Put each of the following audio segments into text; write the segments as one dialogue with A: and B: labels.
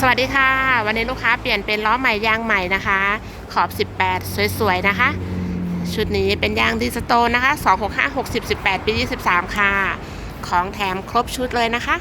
A: สวัสดีค่ะ วันนี้ลูกค้าเปลี่ยนเป็นล้อใหม่ยางใหม่นะคะ ขอบ 18 สวยๆนะคะ ชุดนี้เป็นยางดิสโตนนะคะ 265 60 18 ปี 23 ค่ะ ของแถมครบชุดเลยนะคะ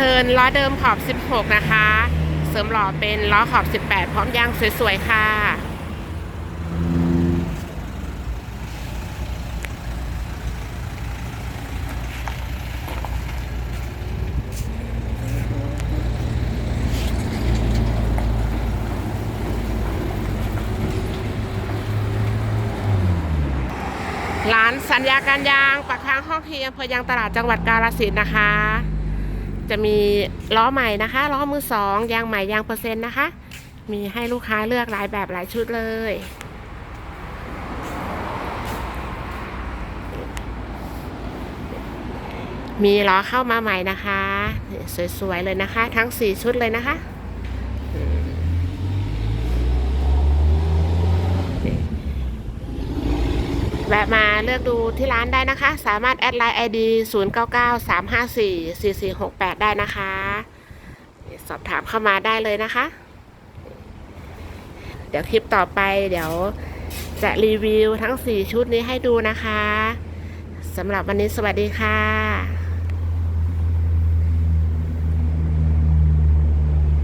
A: ทิร์นล้อเดิมขอบ 16 นะคะ เสริมหล่อเป็นล้อขอบ 18 พร้อมยางสวยๆ ค่ะ ร้านสัญญาการยางปากทางห้องทีอำเภอยางตลาดจังหวัดกาฬสินธุ์นะคะ จะมีล้อใหม่นะคะล้อมือสองยางใหม่ยางเปอร์เซ็นต์นะคะ มีให้ลูกค้าเลือกหลายแบบหลายชุดเลยมีล้อเข้ามาใหม่นะคะ สวยๆเลยนะคะ ทั้ง 4 ชุดเลยนะคะอืม แวะมาเลือกดูที่ร้านได้นะคะ สามารถแอดไลน์ ID 0 9 9 3 5 4 4 4 6 8 ได้นะคะ สอบถามเข้ามาได้เลยนะคะ เดี๋ยวคลิปต่อไปเดี๋ยวจะรีวิวทั้ง 4 ชุดนี้ให้ดูนะคะสำหรับวันนี้สวัสดีค่ะ